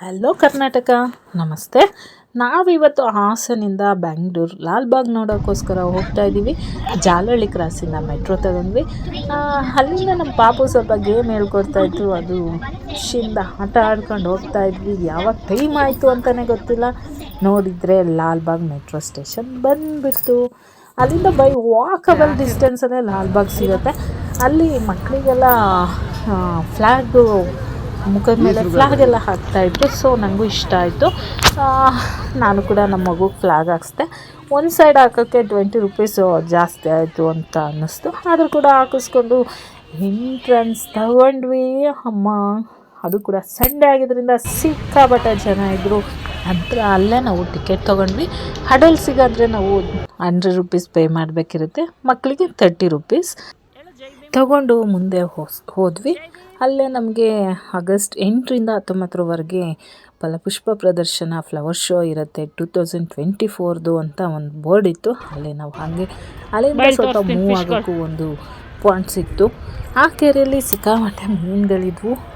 Hello Karnataka ನಮಸ್ತೆ ನಾವಿವತ್ತು ಹಾಸನಿಂದ ಬೆಂಗಳೂರು ಲಾಲ್ಬಾಗ್ ನೋಡೋಕ್ಕೋಸ್ಕರ ಹೋಗ್ತಾ ಇದ್ದೀವಿ. ಜಾಲಹಳ್ಳಿ ಕ್ರಾಸಿಂದ ಮೆಟ್ರೋ ತಗೊಂಡ್ವಿ. ಅಲ್ಲಿಂದ ನಮ್ಮ ಪಾಪು ಸ್ವಲ್ಪ ಗೇಮ್ ಹೇಳ್ಕೊಡ್ತಾ ಇತ್ತು ಅದು ಖುಷಿಯಿಂದ ಆಟ ಆಡ್ಕೊಂಡು ಹೋಗ್ತಾ ಇದ್ವಿ. ಯಾವಾಗ ಟೈಮ್ ಆಯಿತು ಅಂತಲೇ ಗೊತ್ತಿಲ್ಲ. ನೋಡಿದರೆ ಲಾಲ್ಬಾಗ್ ಮೆಟ್ರೋ ಸ್ಟೇಷನ್ ಬಂದ್ಬಿಡ್ತು. ಅಲ್ಲಿಂದ ಬೈ ವಾಕಬಲ್ ಡಿಸ್ಟೆನ್ಸಲ್ಲೇ ಲಾಲ್ಬಾಗ್ ಸಿಗುತ್ತೆ. ಅಲ್ಲಿ ಮಕ್ಕಳಿಗೆಲ್ಲ ಫ್ಲ್ಯಾಗು ಮುಖದ ಮೇಲೆ ಫ್ಲಾಗ್ ಎಲ್ಲ ಹಾಕ್ತಾ ಇದ್ರು ಸೊ ನನಗೂ ಇಷ್ಟ ಆಯಿತು. ನಾನು ಕೂಡ ನಮ್ಮ ಮಗುಗೆ ಫ್ಲಾಗ್ ಹಾಕ್ಸ್ದೆ. ಒಂದು ಸೈಡ್ ಹಾಕೋಕ್ಕೆ ಟ್ವೆಂಟಿ ರುಪೀಸು ಜಾಸ್ತಿ ಆಯಿತು ಅಂತ ಅನ್ನಿಸ್ತು. ಆದರೂ ಕೂಡ ಹಾಕಿಸ್ಕೊಂಡು ಎಂಟ್ರೆನ್ಸ್ ತಗೊಂಡ್ವಿ. ಅಮ್ಮ ಅದು ಕೂಡ ಸಂಡೇ ಆಗಿದ್ದರಿಂದ ಸಿಕ್ಕಾಪಟ್ಟೆ ಜನ ಇದ್ದರು ನಂತರ ಅಲ್ಲೇ ನಾವು ಟಿಕೆಟ್ ತೊಗೊಂಡ್ವಿ. ಅಡಲ್ಸಿಗಾದರೆ ನಾವು ಹಂಡ್ರೆಡ್ ರುಪೀಸ್ ಪೇ ಮಾಡಬೇಕಿರುತ್ತೆ. ಮಕ್ಕಳಿಗೆ ತರ್ಟಿ ರುಪೀಸ್ ತಗೊಂಡು ಮುಂದೆ ಹೋದ್ವಿ. ಅಲ್ಲೇ ನಮಗೆ ಆಗಸ್ಟ್ ಎಂಟರಿಂದ ಹತ್ತೊಂಬತ್ತರವರೆಗೆ ಫಲಪುಷ್ಪ ಪ್ರದರ್ಶನ ಫ್ಲವರ್ ಶೋ ಇರುತ್ತೆ. ಟೂ ತೌಸಂಡ್ ಟ್ವೆಂಟಿ ಫೋರ್ದು ಅಂತ ಒಂದು ಬೋರ್ಡ್ ಇತ್ತು. ಅಲ್ಲೇ ನಾವು ಹಾಗೆ ಅಲ್ಲಿಂದ ಸ್ವಲ್ಪ ಮೂವ್ ಆಗೋಕ್ಕೂ ಒಂದು ಪಾಯಿಂಟ್ ಸಿಕ್ತು. ಆ ಕೆರೆಯಲ್ಲಿ ಸಿಕ್ಕಾಮಟ್ಟೆ ಮೀನುಗಳಿದ್ವು.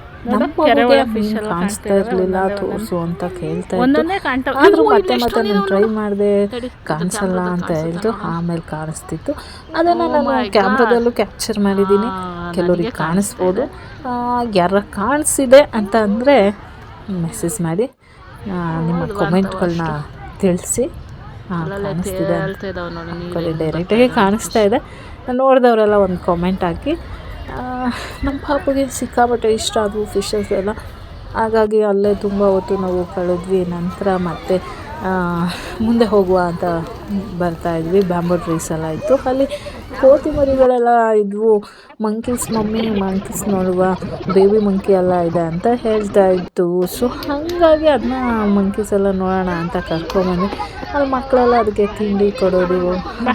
ಕಾಣಿಸ್ತಾ ಇರಲಿಲ್ಲ ತೋರಿಸು ಅಂತ ಕೇಳ್ತಾ ಇತ್ತು. ಆದರೂ ಮತ್ತೆ ಮತ್ತೆ ನಾನು ಟ್ರೈ ಮಾಡಿದೆ ಕಾಣಿಸಲ್ಲ ಅಂತ ಹೇಳ್ತು ಆಮೇಲೆ ಕಾಣಿಸ್ತಿತ್ತು. ಅದನ್ನ ನಾನು ಕ್ಯಾಮ್ರಾದಲ್ಲೂ ಕ್ಯಾಪ್ಚರ್ ಮಾಡಿದ್ದೀನಿ ಕೆಲವರಿಗೆ ಕಾಣಿಸ್ಬೋದು. ಯಾರ ಕಾಣಿಸಿದೆ ಅಂತ ಅಂದರೆ ಮೆಸೇಜ್ ಮಾಡಿ. ನಿಮ್ಮ ಕಮೆಂಟ್ಗಳನ್ನ ತಿಳಿಸಿ. ಕಾಣಿಸ್ತಿದೆ ಡೈರೆಕ್ಟಾಗಿ ಕಾಣಿಸ್ತಾ ಇದೆ. ನೋಡಿದವರೆಲ್ಲ ಒಂದು ಕಾಮೆಂಟ್ ಹಾಕಿ. ನಮ್ಮ ಪಾಪುಗೆ ಸಿಕ್ಕಾಪಟ್ಟೆ ಇಷ್ಟ ಆದವು ಫಿಶಸ್ ಎಲ್ಲ. ಹಾಗಾಗಿ ಅಲ್ಲೇ ತುಂಬ ಹೊತ್ತು ನಾವು ಕಳೆದ್ವಿ. ನಂತರ ಮತ್ತೆ ಮುಂದೆ ಹೋಗುವ ಅಂತ ಬರ್ತಾ ಇದ್ವಿ. ಬ್ಯಾಂಬೋ ಟ್ರೀಸ್ ಎಲ್ಲ ಇತ್ತು. ಅಲ್ಲಿ ಕೋತಿ ಮರಿಗಳೆಲ್ಲ ಇದ್ವು. ಮಂಕೀಸ್ ಮಮ್ಮಿ ಮಂಕೀಸ್ ನೋಡುವ ಬೇಬಿ ಮಂಕಿ ಎಲ್ಲ ಇದೆ ಅಂತ ಹೇಳ್ತಾ ಇತ್ತು ಸೊ ಹಾಗಾಗಿ ಅದನ್ನ ಮಂಕೀಸ್ ಎಲ್ಲ ನೋಡೋಣ ಅಂತ ಕರ್ಕೊಂಬಂದು ಅಲ್ಲಿ ಮಕ್ಕಳೆಲ್ಲ ಅದಕ್ಕೆ ತಿಂಡಿ ಕೊಡೋದು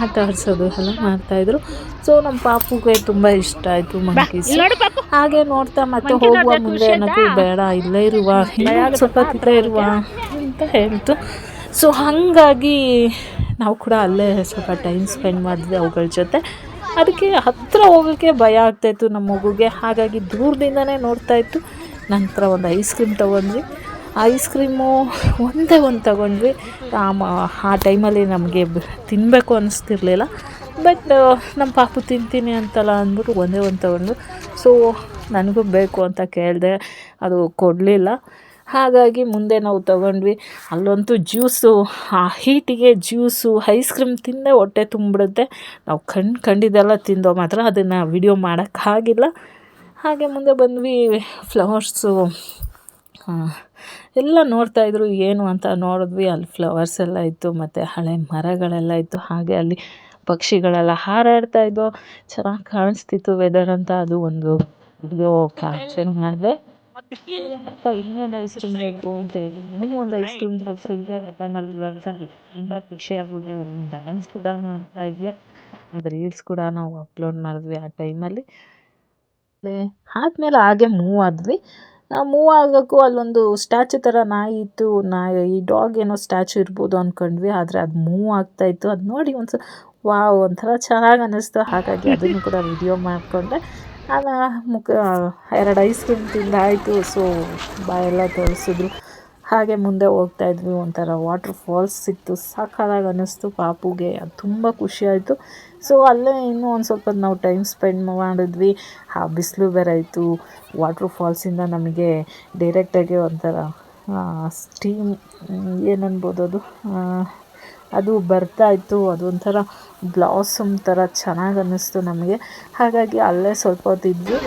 ಆಟ ಆಡಿಸೋದು ಎಲ್ಲ ಮಾಡ್ತಾಯಿದ್ರು. ಸೊ ನಮ್ಮ ಪಾಪುಗೆ ತುಂಬ ಇಷ್ಟ ಆಯಿತು ಮಂಕೀಸ್ ಹಾಗೆ ನೋಡ್ತಾ ಮತ್ತೆ ಹೋಗುವ ಮುಂದೆ ಅನ್ನೋದು ಬೇಡ ಇಲ್ಲೇ ಇರುವ. ಸ್ವಲ್ಪ ಹತ್ರ ಇರುವ ಅಂತ ಹೇಳ್ತು. ಸೊ ಹಾಗಾಗಿ ನಾವು ಕೂಡ ಅಲ್ಲೇ ಸ್ವಲ್ಪ ಟೈಮ್ ಸ್ಪೆಂಡ್ ಮಾಡಿದ್ವಿ ಅವುಗಳ ಜೊತೆ. ಅದಕ್ಕೆ ಹತ್ತಿರ ಹೋಗೋಕ್ಕೆ ಭಯ ಆಗ್ತಾಯಿತ್ತು ನಮ್ಮ ಮಗುಗೆ. ಹಾಗಾಗಿ ದೂರದಿಂದನೇ ನೋಡ್ತಾಯಿತ್ತು ನಂತರ ಒಂದು ಐಸ್ ಕ್ರೀಮ್ ತೊಗೊಂಡ್ವಿ. ಐಸ್ ಕ್ರೀಮು ಒಂದೇ ಒಂದು ತಗೊಂಡ್ವಿ. ಆ ಟೈಮಲ್ಲಿ ನಮಗೆ ತಿನ್ನಬೇಕು ಅನ್ನಿಸ್ತಿರ್ಲಿಲ್ಲ ಬಟ್ ನಮ್ಮ ಪಾಪು ತಿಂತೀನಿ ಅಂತಲ್ಲ ಅಂದ್ಬಿಟ್ಟು ಒಂದೇ ಒಂದು ತಗೊಂಡು ಸೊ, ನನಗೂ ಬೇಕು ಅಂತ ಕೇಳಿದೆ ಅದು ಕೊಡಲಿಲ್ಲ. ಹಾಗಾಗಿ ಮುಂದೆ ನಾವು ತಗೊಂಡ್ವಿ. ಅಲ್ಲಂತೂ ಜ್ಯೂಸು, ಆ ಹೀಟಿಗೆ ಜ್ಯೂಸು, ಐಸ್ ಕ್ರೀಮ್ ತಿಂದೆ ಹೊಟ್ಟೆ ತುಂಬಿಡುತ್ತೆ. ನಾವು ಕಣ್ ಕಂಡಿದ್ದೆಲ್ಲ ತಿಂದೋ ಮಾತ್ರ ಅದನ್ನು ವಿಡಿಯೋ ಮಾಡೋಕ್ಕಾಗಿಲ್ಲ. ಹಾಗೆ ಮುಂದೆ ಬಂದ್ವಿ ಫ್ಲವರ್ಸು ಎಲ್ಲ ನೋಡ್ತಾ ಇದ್ರು, ಏನು ಅಂತ ನೋಡಿದ್ವಿ. ಅಲ್ಲಿ ಫ್ಲವರ್ಸ್ ಎಲ್ಲ ಇತ್ತು, ಮತ್ತು ಹಳೆ ಮರಗಳೆಲ್ಲ ಇತ್ತು. ಹಾಗೆ ಅಲ್ಲಿ ಪಕ್ಷಿಗಳೆಲ್ಲ ಹಾರಾಡ್ತಾ ಇದ್ವು. ಚೆನ್ನಾಗಿ ಕಾಣಿಸ್ತಿತ್ತು ವೆದರ್ ಅಂತ. ಅದು ಒಂದು ವಿಡಿಯೋ ಕ್ಯಾಪ್ಚರ್ ಮಾಡಿದೆ. ಇನ್ನೊಂದು ಐಸ್ ಕ್ರೀಮ್ ಬೇಕು ಅಂತ ಐಸ್ ತುಂಬ ಡ್ಯಾನ್ಸ್ ಕೂಡ ರೀಲ್ಸ್ ಕೂಡ ನಾವು ಅಪ್ಲೋಡ್ ಮಾಡಿದ್ವಿ ಆ ಟೈಮಲ್ಲಿ ಆದ್ಮೇಲೆ ಹಾಗೆ ಮೂವ್ ಆದ್ವಿ. ನಾವು ಮೂವ್ ಆಗೋಕ್ಕೂ ಅಲ್ಲೊಂದು ಸ್ಟ್ಯಾಚು ಥರ ನಾಯಿ ಇತ್ತು, ನಾಯಿ, ಈ ಡಾಗ್ ಏನೋ ಸ್ಟ್ಯಾಚು ಇರ್ಬೋದು ಅಂದ್ಕೊಂಡ್ವಿ ಆದರೆ ಅದು ಮೂವ್ ಆಗ್ತಾ ಇತ್ತು. ಅದು ನೋಡಿ ಒಂದು ವಾವ್, ಒಂಥರ ಚೆನ್ನಾಗಿ ಅನ್ನಿಸ್ತು. ಹಾಗಾಗಿ ಅದನ್ನು ಕೂಡ ವಿಡಿಯೋ ಮಾಡಿಕೊಂಡೆ. ಆಗ ಮುಖ, ಎರಡು ಐಸ್ ಕ್ರೀಮ್ ತಿಂದಾಯಿತು, ಸೊ ಬಾಯೆಲ್ಲ ತೋರಿಸಿದ್ರು ಹಾಗೆ ಮುಂದೆ ಹೋಗ್ತಾ ಇದ್ವಿ. ಒಂಥರ ವಾಟ್ರ್ ಫಾಲ್ಸ್ ಸಿಕ್ತು. ಸಾಕಾದಾಗ ಅನ್ನಿಸ್ತು. ಪಾಪುಗೆ ಅದು ತುಂಬ ಖುಷಿ ಆಯಿತು. ಸೊ ಅಲ್ಲೇ ಇನ್ನೂ ಒಂದು ಸ್ವಲ್ಪ ನಾವು ಟೈಮ್ ಸ್ಪೆಂಡ್ ಮಾಡಿದ್ವಿ. ಆ ಬಿಸಿಲು ಬೇರೆ ಆಯಿತು ವಾಟ್ರ್ ಫಾಲ್ಸಿಂದ ನಮಗೆ ಡೈರೆಕ್ಟಾಗಿ ಒಂಥರ ಸ್ಟೀಮ್ ಏನನ್ಬೋದು ಅದು? ಅದು ಬರ್ತಾ ಇತ್ತು. ಅದೊಂಥರ ಬ್ಲಾಸಮ್ ಥರ ಚೆನ್ನಾಗಿ ಅನ್ನಿಸ್ತು ನಮಗೆ. ಹಾಗಾಗಿ ಅಲ್ಲೇ ಸ್ವಲ್ಪ ಹೊತ್ತಿದ್ವಿ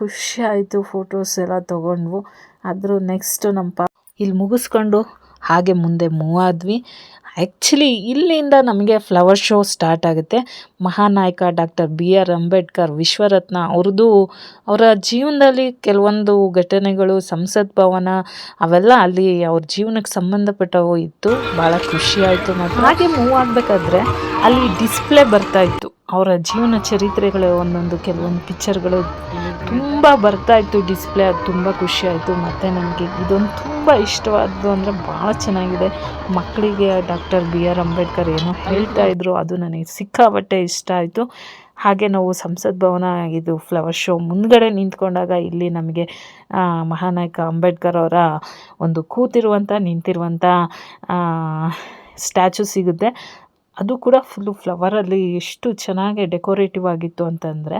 ಖುಷಿ ಆಯಿತು. ಫೋಟೋಸ್ ಎಲ್ಲ ತೊಗೊಂಡ್ವು. ಆದರೂ ನೆಕ್ಸ್ಟು ನಮ್ಮ ಪಾ ಇಲ್ಲಿ ಮುಗಿಸ್ಕೊಂಡು ಹಾಗೆ ಮುಂದೆ ಮೂವ್ ಆದ್ವಿ. ಆ್ಯಕ್ಚುಲಿ ಇಲ್ಲಿಂದ ನಮಗೆ ಫ್ಲವರ್ ಶೋ ಸ್ಟಾರ್ಟ್ ಆಗುತ್ತೆ. ಮಹಾನಾಯಕ ಡಾಕ್ಟರ್ ಬಿ ಆರ್ ಅಂಬೇಡ್ಕರ್, ವಿಶ್ವರತ್ನ ಅವ್ರದ್ದು ಅವರ ಜೀವನದಲ್ಲಿ ಕೆಲವೊಂದು ಘಟನೆಗಳು, ಸಂಸತ್ ಭವನ, ಅವೆಲ್ಲ ಅಲ್ಲಿ ಅವ್ರ ಜೀವನಕ್ಕೆ ಸಂಬಂಧಪಟ್ಟವು ಇತ್ತು. ಭಾಳ ಖುಷಿ ಆಯಿತು ಮತ್ತು ಹಾಗೆ ಮೂವ್ ಆಗಬೇಕಾದ್ರೆ ಅಲ್ಲಿ ಡಿಸ್ಪ್ಲೇ ಬರ್ತಾ ಇತ್ತು. ಅವರ ಜೀವನ ಚರಿತ್ರೆಗಳು, ಒಂದೊಂದು ಕೆಲವೊಂದು ಪಿಕ್ಚರ್ಗಳು ತುಂಬ ಬರ್ತಾ ಇತ್ತು ಡಿಸ್ಪ್ಲೇ, ಅದು ತುಂಬ ಖುಷಿ ಆಯಿತು. ಮತ್ತು ನನಗೆ ಇದೊಂದು ತುಂಬ ಇಷ್ಟವಾದ್ದು ಅಂದರೆ ಭಾಳ ಚೆನ್ನಾಗಿದೆ. ಮಕ್ಕಳಿಗೆ ಡಾಕ್ಟರ್ ಬಿ ಆರ್ ಅಂಬೇಡ್ಕರ್ ಏನೋ ಹೇಳ್ತಾ ಇದ್ರು, ಅದು ನನಗೆ ಸಿಕ್ಕಾಪಟ್ಟೆ ಇಷ್ಟ ಆಯಿತು. ಹಾಗೆ ನಾವು ಸಂಸತ್ ಭವನ, ಇದು ಫ್ಲವರ್ ಶೋ ಮುಂದ್ಗಡೆ ನಿಂತ್ಕೊಂಡಾಗ ಇಲ್ಲಿ ನಮಗೆ ಮಹಾನಾಯಕ ಅಂಬೇಡ್ಕರ್ ಅವರ ಒಂದು ಕೂತಿರುವಂಥ ನಿಂತಿರುವಂಥ ಸ್ಟ್ಯಾಚು ಸಿಗುತ್ತೆ. ಅದು ಕೂಡ ಫುಲ್ಲು ಫ್ಲವರಲ್ಲಿ ಎಷ್ಟು ಚೆನ್ನಾಗಿ ಡೆಕೋರೇಟಿವ್ ಆಗಿತ್ತು ಅಂತಂದರೆ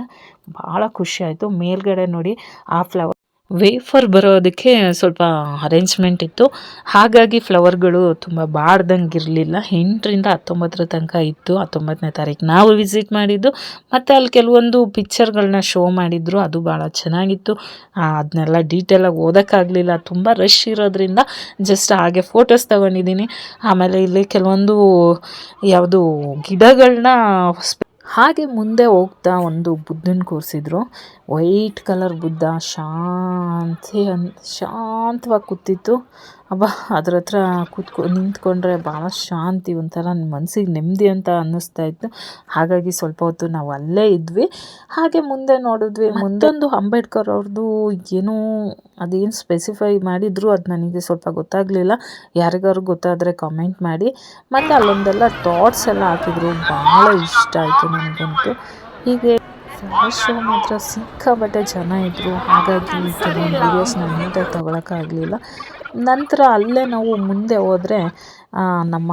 ಭಾಳ ಖುಷಿ ಆಯಿತು. ಮೇಲ್ಗಡೆ ನೋಡಿ ಆ ಫ್ಲವರ್ ವೇಫರ್ ಬರೋದಕ್ಕೆ ಸ್ವಲ್ಪ ಅರೇಂಜ್ಮೆಂಟ್ ಇತ್ತು. ಹಾಗಾಗಿ ಫ್ಲವರ್ಗಳು ತುಂಬ ಬಾಡ್ದಂಗೆ ಇರಲಿಲ್ಲ ಎಂಟರಿಂದ ಹತ್ತೊಂಬತ್ತರ ತನಕ ಇತ್ತು. ಹತ್ತೊಂಬತ್ತನೇ ತಾರೀಕು ನಾವು ವಿಸಿಟ್ ಮಾಡಿದ್ದು. ಮತ್ತು ಅಲ್ಲಿ ಕೆಲವೊಂದು ಪಿಕ್ಚರ್ಗಳನ್ನ ಶೋ ಮಾಡಿದ್ರು. ಅದು ಭಾಳ ಚೆನ್ನಾಗಿತ್ತು. ಅದನ್ನೆಲ್ಲ ಡೀಟೇಲಾಗಿ ಓದೋಕ್ಕಾಗಲಿಲ್ಲ. ತುಂಬ ರಶ್ ಇರೋದ್ರಿಂದ ಜಸ್ಟ್ ಹಾಗೆ ಫೋಟೋಸ್ ತಗೊಂಡಿದ್ದೀನಿ. ಆಮೇಲೆ ಇಲ್ಲಿ ಕೆಲವೊಂದು ಯಾವುದು ಗಿಡಗಳನ್ನ ಹಾಗೆ ಮುಂದೆ ಹೋಗ್ತಾ ಒಂದು ಬುದ್ಧನ ಕೂರಿಸಿದ್ರು. ವೈಟ್ ಕಲರ್ ಬುದ್ಧ ಶಾಂತಿ ಅನ್ ಶಾಂತವಾಗಿ ಕೂತಿತ್ತು. ಅಬ್ಬಾ, ಅದ್ರ ಹತ್ರ ಕೂತ್ಕೊ, ನಿಂತ್ಕೊಂಡ್ರೆ ಭಾಳ ಶಾಂತಿ, ಒಂಥರ ಮನಸ್ಸಿಗೆ ನೆಮ್ಮದಿ ಅಂತ ಅನ್ನಿಸ್ತಾ ಇತ್ತು. ಹಾಗಾಗಿ ಸ್ವಲ್ಪ ಹೊತ್ತು ನಾವು ಅಲ್ಲೇ ಇದ್ವಿ. ಹಾಗೆ ಮುಂದೆ ನೋಡಿದ್ವಿ ಮುಂದೊಂದು ಅಂಬೇಡ್ಕರ್ ಅವ್ರದ್ದು ಏನೋ ಅದೇನು ಸ್ಪೆಸಿಫೈ ಮಾಡಿದ್ರು, ಅದು ನನಗೆ ಸ್ವಲ್ಪ ಗೊತ್ತಾಗಲಿಲ್ಲ. ಯಾರಿಗಾರು ಗೊತ್ತಾದರೆ ಕಾಮೆಂಟ್ ಮಾಡಿ. ಮತ್ತು ಅಲ್ಲೊಂದೆಲ್ಲ ಥಾಟ್ಸ್ ಎಲ್ಲ ಹಾಕಿದ್ರು. ಭಾಳ ಇಷ್ಟ ಆಯಿತು ನನಗಂತೂ. ಹೀಗೆ ಶೋ ಮಾತ್ರ ಸಿಕ್ಕಾಪಟ್ಟೆ ಜನ ಇದ್ದರು ಹಾಗಾಗಿ ಕೆಲವೊಂದು ವೀಡಿಯೋಸ್ನ ನೀಟಾಗಿ ತಗೊಳಕ್ಕಾಗಲಿಲ್ಲ. ನಂತರ ಅಲ್ಲೇ ನಾವು ಮುಂದೆ ಹೋದರೆ ನಮ್ಮ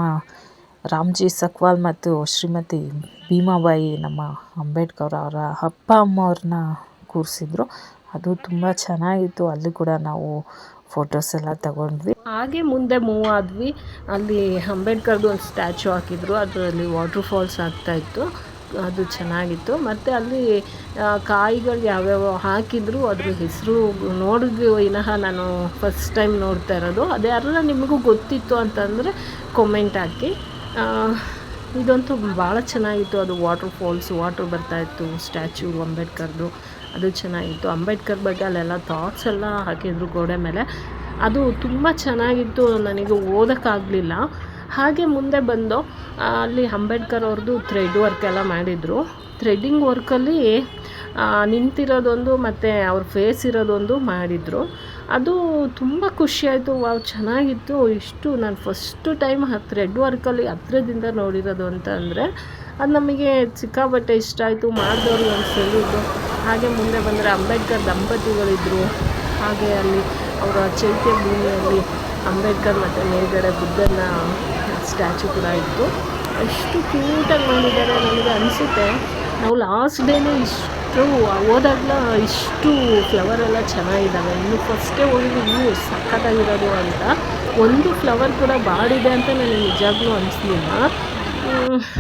ರಾಮ್ಜಿ ಸಕ್ವಾಲ್ ಮತ್ತು ಶ್ರೀಮತಿ ಭೀಮಾಬಾಯಿ, ನಮ್ಮ ಅಂಬೇಡ್ಕರ್ ಅವರ ಅಪ್ಪ ಅಮ್ಮ ಅವ್ರನ್ನ ಕೂರಿಸಿದ್ರು. ಅದು ತುಂಬ ಚೆನ್ನಾಗಿತ್ತು. ಅಲ್ಲಿ ಕೂಡ ನಾವು ಫೋಟೋಸ್ ಎಲ್ಲ ತಗೊಂಡ್ವಿ. ಹಾಗೆ ಮುಂದೆ ಮೂವ್ ಆದ್ವಿ. ಅಲ್ಲಿ ಅಂಬೇಡ್ಕರ್ದು ಒಂದು ಸ್ಟ್ಯಾಚು ಹಾಕಿದ್ರು. ಅದರಲ್ಲಿ ವಾಟರ್ ಫಾಲ್ಸ್ ಆಗ್ತಾ ಇತ್ತು. ಅದು ಚೆನ್ನಾಗಿತ್ತು. ಮತ್ತು ಅಲ್ಲಿ ಕಾಯಿಗಳು ಯಾವ್ಯಾವ ಹಾಕಿದ್ರು, ಅದ್ರ ಹೆಸರು ನೋಡಿದ್ವಿ. ವಿನಃ ನಾನು ಫಸ್ಟ್ ಟೈಮ್ ನೋಡ್ತಾ ಇರೋದು. ಅದ್ಯಾರೆಲ್ಲ ನಿಮಗೂ ಗೊತ್ತಿತ್ತು ಅಂತಂದರೆ ಕೊಮೆಂಟ್ ಹಾಕಿ. ಇದಂತೂ ಭಾಳ ಚೆನ್ನಾಗಿತ್ತು. ಅದು ವಾಟರ್ ಫಾಲ್ಸ್ ವಾಟರ್ ಬರ್ತಾಯಿತ್ತು ಸ್ಟ್ಯಾಚು ಅಂಬೇಡ್ಕರ್ದು, ಅದು ಚೆನ್ನಾಗಿತ್ತು. ಅಂಬೇಡ್ಕರ್ ಬಗ್ಗೆ ಅಲ್ಲೆಲ್ಲ ಥಾಟ್ಸ್ ಎಲ್ಲ ಹಾಕಿದ್ರು ಗೋಡೆ ಮೇಲೆ. ಅದು ತುಂಬ ಚೆನ್ನಾಗಿತ್ತು. ನನಗೆ ಓದೋಕ್ಕಾಗಲಿಲ್ಲ. ಹಾಗೆ ಮುಂದೆ ಬಂದು ಅಲ್ಲಿ ಅಂಬೇಡ್ಕರ್ ಅವ್ರದ್ದು ಥ್ರೆಡ್ ವರ್ಕ್ ಎಲ್ಲ ಮಾಡಿದರು. ಥ್ರೆಡ್ಡಿಂಗ್ ವರ್ಕಲ್ಲಿ ನಿಂತಿರೋದೊಂದು ಮತ್ತು ಅವ್ರ ಫೇಸ್ ಇರೋದೊಂದು ಮಾಡಿದರು. ಅದು ತುಂಬ ಖುಷಿಯಾಯಿತು ವಾವ್, ಚೆನ್ನಾಗಿತ್ತು. ಇಷ್ಟು ನಾನು ಫಸ್ಟು ಟೈಮ್ ಥ್ರೆಡ್ ವರ್ಕಲ್ಲಿ ಹತ್ರದಿಂದ ನೋಡಿರೋದು ಅಂತ ಅಂದರೆ, ಅದು ನಮಗೆ ಸಿಕ್ಕಾಪಟ್ಟೆ ಇಷ್ಟ ಆಯಿತು. ಮಾಡಿದವ್ರು ಒಂದು ಸೆಲ್ಯೂಟು ಹಾಗೆ ಮುಂದೆ ಬಂದರೆ ಅಂಬೇಡ್ಕರ್ ದಂಪತಿಗಳಿದ್ದರು ಹಾಗೆ ಅಲ್ಲಿ ಅವರ ಚೈತ್ಯ ಭೂಮಿಯಲ್ಲಿ ಅಂಬೇಡ್ಕರ್ ಮತ್ತು ಮೇಲ್ಗಡೆ ಬುದ್ಧನ ಸ್ಟ್ಯಾಚು ಕೂಡ ಇತ್ತು. ಅಷ್ಟು ಕ್ಯೂಟಾಗಿ ಮಾಡಿದ್ದಾರೆ ನನಗೆ ಅನಿಸುತ್ತೆ. ನಾವು ಲಾಸ್ಟ್ ಡೇನೇ ಇಷ್ಟು ಹೋದಾಗಲ ಇಷ್ಟು ಫ್ಲವರ್ ಎಲ್ಲ ಚೆನ್ನಾಗಿದ್ದಾವೆ. ಇನ್ನು ಫಸ್ಟೇ ಹೋಗಿದ್ದು ಇನ್ನೂ ಸಖತ್ತಾಗಿರೋದು ಅಂತ. ಒಂದು ಫ್ಲವರ್ ಕೂಡ ಬಾಡಿದೆ ಅಂತ ನನಗೆ ನಿಜಾಗ್ಲೂ ಅನಿಸ್ಲಿಲ್ಲ.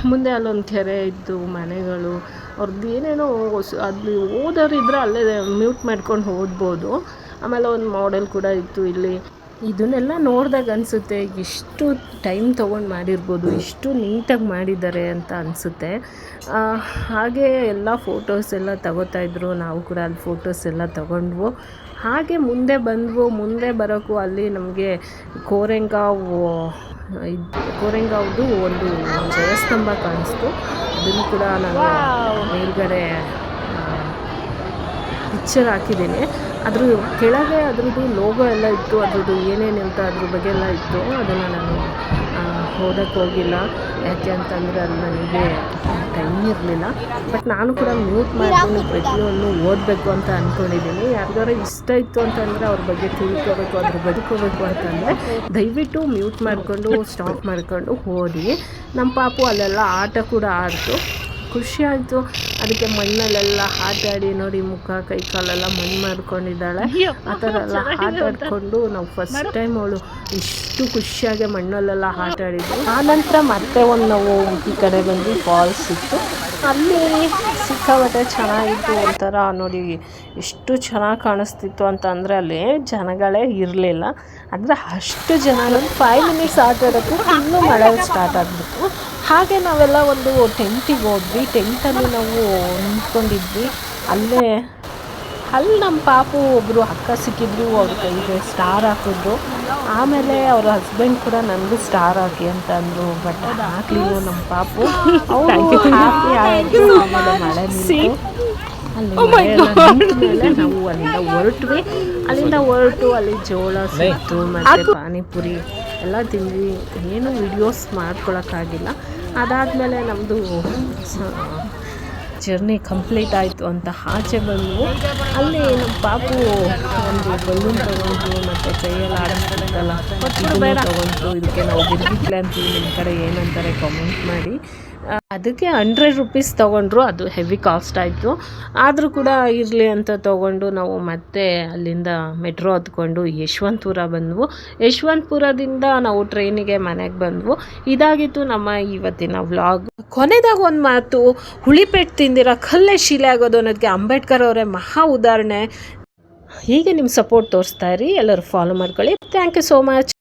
ಮುಂದೆ ಅಲ್ಲೊಂದು ಕೆರೆ ಇತ್ತು ಮನೆಗಳು, ಅವ್ರದ್ದು ಏನೇನೋ ಅಲ್ಲಿ ಓದೋರಿದ್ರೆ ಅಲ್ಲೇ ಮ್ಯೂಟ್ ಮಾಡ್ಕೊಂಡು ಓದ್ಬೋದು ಆಮೇಲೆ ಒಂದು ಮಾಡೆಲ್ ಕೂಡ ಇತ್ತು ಇಲ್ಲಿ. ಇದನ್ನೆಲ್ಲ ನೋಡಿದಾಗ ಅನಿಸುತ್ತೆ ಎಷ್ಟು ಟೈಮ್ ತೊಗೊಂಡು ಮಾಡಿರ್ಬೋದು, ಇಷ್ಟು ನೀಟಾಗಿ ಮಾಡಿದ್ದಾರೆ ಅಂತ ಅನಿಸುತ್ತೆ. ಹಾಗೆ ಎಲ್ಲ ಫೋಟೋಸ್ ಎಲ್ಲ ತಗೋತಾ ಇದ್ರು, ನಾವು ಕೂಡ ಅಲ್ಲಿ ಫೋಟೋಸ್ ಎಲ್ಲ ತಗೊಂಡ್ವು. ಹಾಗೆ ಮುಂದೆ ಬಂದವು, ಮುಂದೆ ಬರೋಕ್ಕೂ ಅಲ್ಲಿ ನಮಗೆ ಕೋರೆಂಗಾವ್ ಇದು, ಕೋರೆಂಗಾವ್ದು ಒಂದು ಜಯಸ್ತಂಭ ಕಾಣಿಸ್ತು. ಅದನ್ನು ಕೂಡ ನಾನು ಮೇಲ್ಗಡೆ ಪಿಕ್ಚರ್ ಹಾಕಿದ್ದೀನಿ. ಅದ್ರ ಕೆಳಗೆ ಅದ್ರದ್ದು ಲೋಗೋ ಎಲ್ಲ ಇತ್ತು, ಅದ್ರದ್ದು ಏನೇನು ಅಂತ ಅದ್ರ ಬಗ್ಗೆ ಎಲ್ಲ ಇತ್ತು. ಅದನ್ನು ನಾನು ಓದಕ್ಕೆ ಹೋಗಿಲ್ಲ. ಯಾಕೆ ಅಂತಂದರೆ ಅದು ನನಗೆ ಟೈಮ್ ಇರಲಿಲ್ಲ. ಬಟ್ ನಾನು ಕೂಡ ಮ್ಯೂಟ್ ಮಾಡಿಕೊಂಡು ಪ್ರತಿಯೊಂದು ಓದಬೇಕು ಅಂತ ಅಂದ್ಕೊಂಡಿದ್ದೀನಿ ಯಾರಿಗಾರ ಇಷ್ಟ ಇತ್ತು ಅಂತಂದರೆ ಅವ್ರ ಬಗ್ಗೆ ತಿಳ್ಕೊಬೇಕು, ಅದ್ರ ಬದುಕೋಬೇಕು ಅಂತಂದರೆ ದಯವಿಟ್ಟು ಮ್ಯೂಟ್ ಮಾಡಿಕೊಂಡು ಸ್ಟಾಪ್ ಮಾಡಿಕೊಂಡು ಓದಿ. ನಮ್ಮ ಪಾಪು ಅಲ್ಲೆಲ್ಲ ಆಟ ಕೂಡ ಆಡ್ತು. ಖುಷಿ ಆಯಿತು. ಅದಕ್ಕೆ ಮಣ್ಣಲ್ಲೆಲ್ಲ ಆಟಾಡಿ ನೋಡಿ ಮುಖ ಕೈ ಕಾಲೆಲ್ಲ ಮಣ್ಣು ಮಾಡ್ಕೊಂಡಿದ್ದಾಳೆ. ಆ ಥರ ಎಲ್ಲ ಆಟ ಆಡ್ಕೊಂಡು ನಾವು ಫಸ್ಟ್ ಟೈಮ್ ಅವಳು ಇಷ್ಟು ಖುಷಿಯಾಗಿ ಮಣ್ಣಲ್ಲೆಲ್ಲ ಆಟ ಆ ಆನಂತರ ಮತ್ತೆ ಒಂದು ನಾವು ಈ ಕಡೆ ಬಂದು ಫಾಲ್ಸ್ ಇತ್ತು. ಅಲ್ಲಿ ಸಿಕ್ಕಾಪಟ್ಟೆ ಚೆನ್ನಾಗಿತ್ತು ಒಂಥರ ನೋಡಿ ಎಷ್ಟು ಚೆನ್ನಾಗಿ ಕಾಣಿಸ್ತಿತ್ತು ಅಂತ ಅಂದರೆ ಅಲ್ಲಿ ಜನಗಳೇ ಇರಲಿಲ್ಲ. ಅಂದರೆ ಅಷ್ಟು ಜನ ಒಂದು ಫೈವ್ ಮಿನಿಟ್ಸ್ ಆಟ ಆಡೋಕ್ಕೂ ಇನ್ನೂ ಮಳೆ ಸ್ಟಾರ್ಟ್ ಆಗಿಬಿಟ್ಟು ಹಾಗೆ ನಾವೆಲ್ಲ ಒಂದು ಟೆಂಟಿಗೆ ಹೋದ್ವಿ. ಟೆಂಟಲ್ಲಿ ನಾವು ನಿಂತ್ಕೊಂಡಿದ್ವಿ. ಅಲ್ಲೇ ಅಲ್ಲಿ ನಮ್ಮ ಪಾಪು ಒಬ್ಬರು ಅಕ್ಕ ಸಿಕ್ಕಿದ್ರು ಅವ್ರ ಕೈಗೆ ಸ್ಟಾರ್ ಹಾಕಿದ್ರು. ಆಮೇಲೆ ಅವ್ರ ಹಸ್ಬೆಂಡ್ ಕೂಡ ನನಗೂ ಸ್ಟಾರ್ ಹಾಕಿ ಅಂತ ಅಂದರು ಬಟ್ ಹಾಕ್ಲಿಲ್ಲ ನಮ್ಮ ಪಾಪು. ಮಳೆ ನಿಂತು. ಅಲ್ಲಿ ಮಳೆ ಎಲ್ಲ ನಾವು ಅಲ್ಲಿಂದ ಹೊರಟ್ವಿ. ಅಲ್ಲಿಂದ ಹೊರಟು ಅಲ್ಲಿ ಜೋಳ ಸಿಕ್ತು ಮತ್ತು ಪಾನಿಪುರಿ ಎಲ್ಲ ತಿಂದ್ವಿ. ಏನು ವಿಡಿಯೋಸ್ ಮಾಡ್ಕೊಳಕ್ಕಾಗಿಲ್ಲ. ಅದಾದಮೇಲೆ ನಮ್ಮದು ಜರ್ನಿ ಕಂಪ್ಲೀಟ್ ಆಯಿತು ಅಂತ ಆಚೆ ಬಂದವು ಅಲ್ಲಿ ನಮ್ಮ ಪಾಪು ಒಂದು ಬಲೂನ್ ತಗೊಂಡು ಮತ್ತು ಕೈಯಲ್ಲಿ ಆಡಿಸ್ತಿತ್ತಲ್ಲ. ಇದನ್ನು ತಗೊಂಡು ಇದಕ್ಕೆ ನಾವು ಬಿರ್ಬಿಟ್ಲೆ ಅಂತೀವಿ ನಿಮ್ಮ ಕಡೆ ಏನಂತಾರೆ ಕಾಮೆಂಟ್ ಮಾಡಿ. ಅದಕ್ಕೆ ಹಂಡ್ರೆಡ್ ರುಪೀಸ್ ತೊಗೊಂಡ್ರು. ಅದು ಹೆವಿ ಕಾಸ್ಟ್ ಆಯಿತು. ಆದರೂ ಕೂಡ ಇರಲಿ ಅಂತ ತೊಗೊಂಡು ನಾವು ಮತ್ತೆ ಅಲ್ಲಿಂದ ಮೆಟ್ರೋ ಹತ್ಕೊಂಡು ಯಶವಂತಪುರ ಬಂದವು. ಯಶವಂತಪುರದಿಂದ ನಾವು ಟ್ರೈನಿಗೆ ಮನೆಗೆ ಬಂದವು. ಇದಾಗಿತ್ತು ನಮ್ಮ ಇವತ್ತಿನ ವ್ಲಾಗ್ ಕೊನೆದಾಗ ಒಂದು ಮಾತು ಹುಳಿಪೆಟ್ಟು ತಿಂದಿರೋ ಕಲ್ಲೇ ಶಿಲೆ ಆಗೋದು ಅನ್ನೋದಕ್ಕೆ ಅಂಬೇಡ್ಕರ್ ಅವರೇ ಮಹಾ ಉದಾಹರಣೆ. ಹೀಗೆ ನಿಮ್ಮ ಸಪೋರ್ಟ್ ತೋರಿಸ್ತಾ ಇರಿ. ಎಲ್ಲರೂ ಫಾಲೋ ಮಾಡ್ಕೊಳ್ಳಿ. Thank you so much